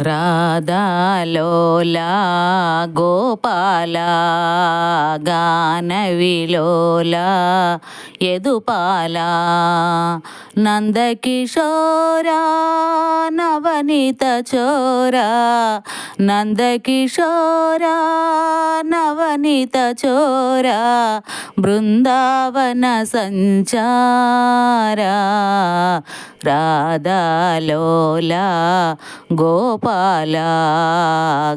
రాధాలోలా గోపాల గానవిలోలా ఎదుపాల. నందకిశోరా నవనీత చోరా నందకిశోరా నవ వనిత చోరా బృందావన సంచారా. రాధాలోలా గోపాల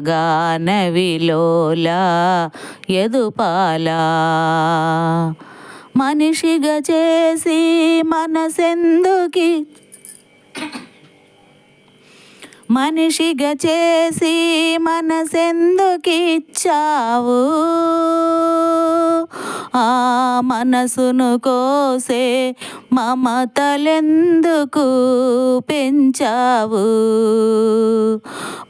గానవిలోల యదుపాల. మనిషిగా చేసి మనసెందుకి? మనిషిగా చేసి మనసెందుకిచ్చావు? ఆ మనసును కోసే మమతలెందుకు పెంచావు?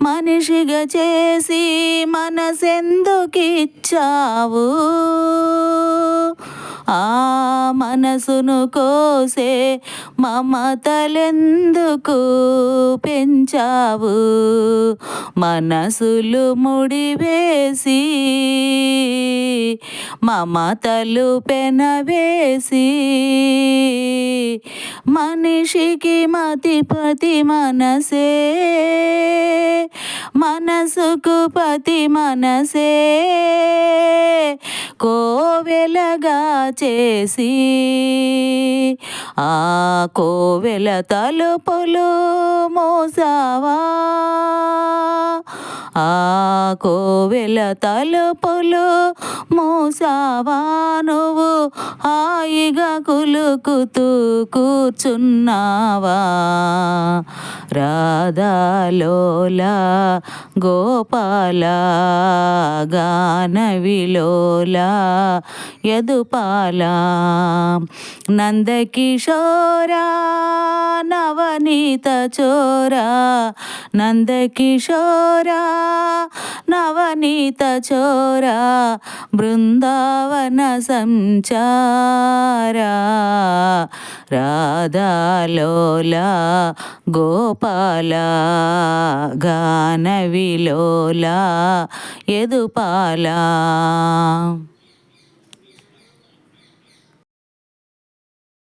మనిషిగా చేసి మనసెందుకిచ్చావు? ఆ మనసును కోసే మమతలెందుకు పెంచావు? మనసులు ముడివేసి మమతలు పెనవేసి మనిషికి మతిపతి మనసే మనసుకు పతి మనసే. కోవెలగా చేసి ఆ కోవెల తలుపులు మోసావా ఆ కోవెల తలుపులు మూసావా నువ్వు? హాయిగా కులుకుతూ కూర్చున్నావా? రాధాలోలా గోపాల గానవిలోల యదుపాల నందకిశోరా నవనీత చోరా నందకిశోరా నవనీత చోరా బృందావన సంచారా. రాధాలోలా గోపాల గానవిలోల ఎదుపాలా